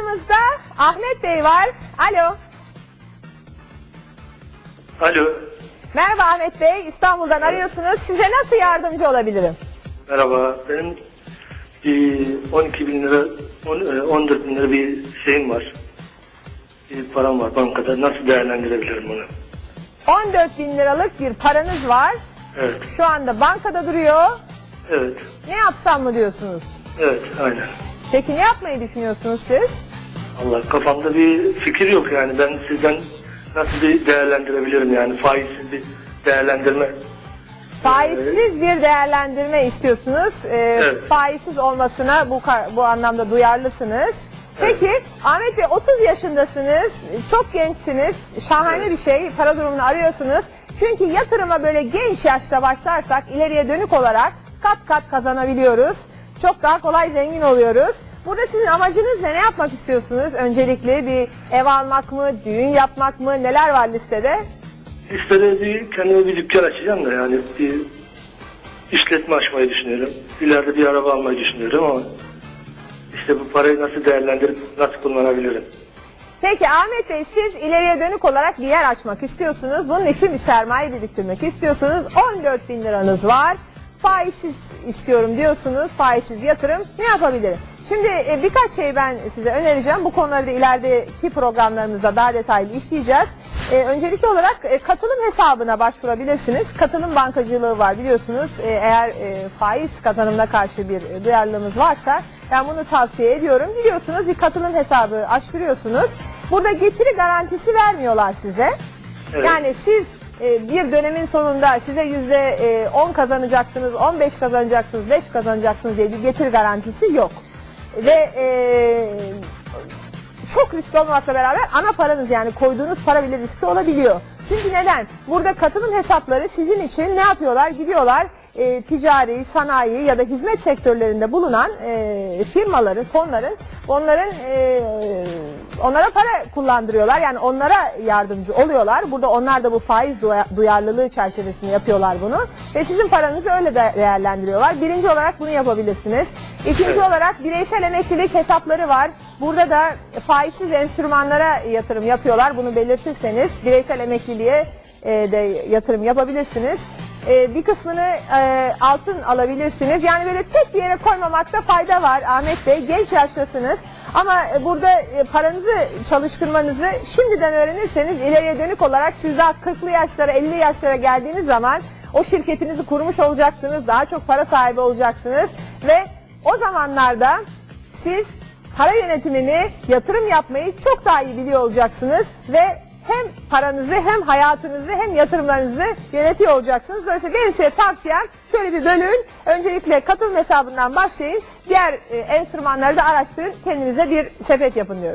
Hattımızda Ahmet Bey var. Alo. Alo. Merhaba Ahmet Bey. İstanbul'dan arıyorsunuz. Size nasıl yardımcı olabilirim? Merhaba. Benim bir 12 bin lira, on- e, 14 bin lira bir şeyim var. Bir param var bankada. Nasıl değerlendirebilirim bunu? 14 bin liralık bir paranız var. Evet. Şu anda bankada duruyor. Evet. Ne yapsam mı diyorsunuz? Evet. Aynen. Peki ne yapmayı düşünüyorsunuz siz? Allah kafamda bir fikir yok yani. Ben sizden nasıl bir değerlendirebilirim yani faizsiz bir değerlendirme. Faizsiz bir değerlendirme istiyorsunuz. Ee, Evet. Faizsiz olmasına bu bu anlamda duyarlısınız. Peki Ahmet Bey 30 yaşındasınız, çok gençsiniz, şahane bir şey, para durumunu arıyorsunuz. Çünkü yatırıma böyle genç yaşta başlarsak ileriye dönük olarak kat kat kazanabiliyoruz. Çok daha kolay zengin oluyoruz. Burada sizin amacınız ne? Ne yapmak istiyorsunuz? Öncelikle bir ev almak mı, düğün yapmak mı, neler var listede? İşte bir kendime bir dükkan açacağım da yani bir işletme açmayı düşünüyorum. İleride bir araba almayı düşünüyorum ama işte bu parayı nasıl değerlendirip nasıl kullanabilirim? Peki Ahmet Bey siz ileriye dönük olarak bir yer açmak istiyorsunuz. Bunun için bir sermaye biriktirmek istiyorsunuz. 14 bin liranız var. Faizsiz istiyorum diyorsunuz. Faizsiz yatırım ne yapabilirim? Şimdi e, birkaç şey ben size önereceğim. Bu konuları da ilerideki programlarımızda daha detaylı işleyeceğiz. E, öncelikli olarak e, katılım hesabına başvurabilirsiniz. Katılım bankacılığı var biliyorsunuz. E, eğer e, faiz kazanımına karşı bir e, duyarlılığımız varsa ben bunu tavsiye ediyorum. Gidiyorsunuz bir katılım hesabı açtırıyorsunuz. Burada getiri garantisi vermiyorlar size. Evet. Yani siz e, bir dönemin sonunda size yüzde e, 10 kazanacaksınız, 15 kazanacaksınız, 5 kazanacaksınız diye bir getiri garantisi yok. Ve e, çok riskli olmakla beraber ana paranız yani koyduğunuz para bile riskli olabiliyor. Çünkü neden? Burada katılım hesapları sizin için ne yapıyorlar? Gidiyorlar e, ticari, sanayi ya da hizmet sektörlerinde bulunan e, firmaların, fonların onların e, onlara para kullandırıyorlar. Yani onlara yardımcı oluyorlar. Burada onlar da bu faiz duya- duyarlılığı çerçevesinde yapıyorlar bunu. Ve sizin paranızı öyle de değerlendiriyorlar. Birinci olarak bunu yapabilirsiniz. İkinci Evet. olarak bireysel emeklilik hesapları var. Burada da faizsiz enstrümanlara yatırım yapıyorlar. Bunu belirtirseniz bireysel emekliliğe e, de yatırım yapabilirsiniz. E, bir kısmını e, altın alabilirsiniz. Yani böyle tek bir yere koymamakta fayda var Ahmet Bey. Genç yaştasınız. Ama e, burada e, paranızı çalıştırmanızı şimdiden öğrenirseniz ileriye dönük olarak siz daha 40'lı yaşlara 50 yaşlara geldiğiniz zaman o şirketinizi kurmuş olacaksınız. Daha çok para sahibi olacaksınız. Ve o zamanlarda siz para yönetimini, yatırım yapmayı çok daha iyi biliyor olacaksınız ve hem paranızı hem hayatınızı hem yatırımlarınızı yönetiyor olacaksınız. Dolayısıyla benim size tavsiyem şöyle bir bölün. Öncelikle katılım hesabından başlayın. Diğer e, enstrümanları da araştırın. Kendinize bir sepet yapın diyorum.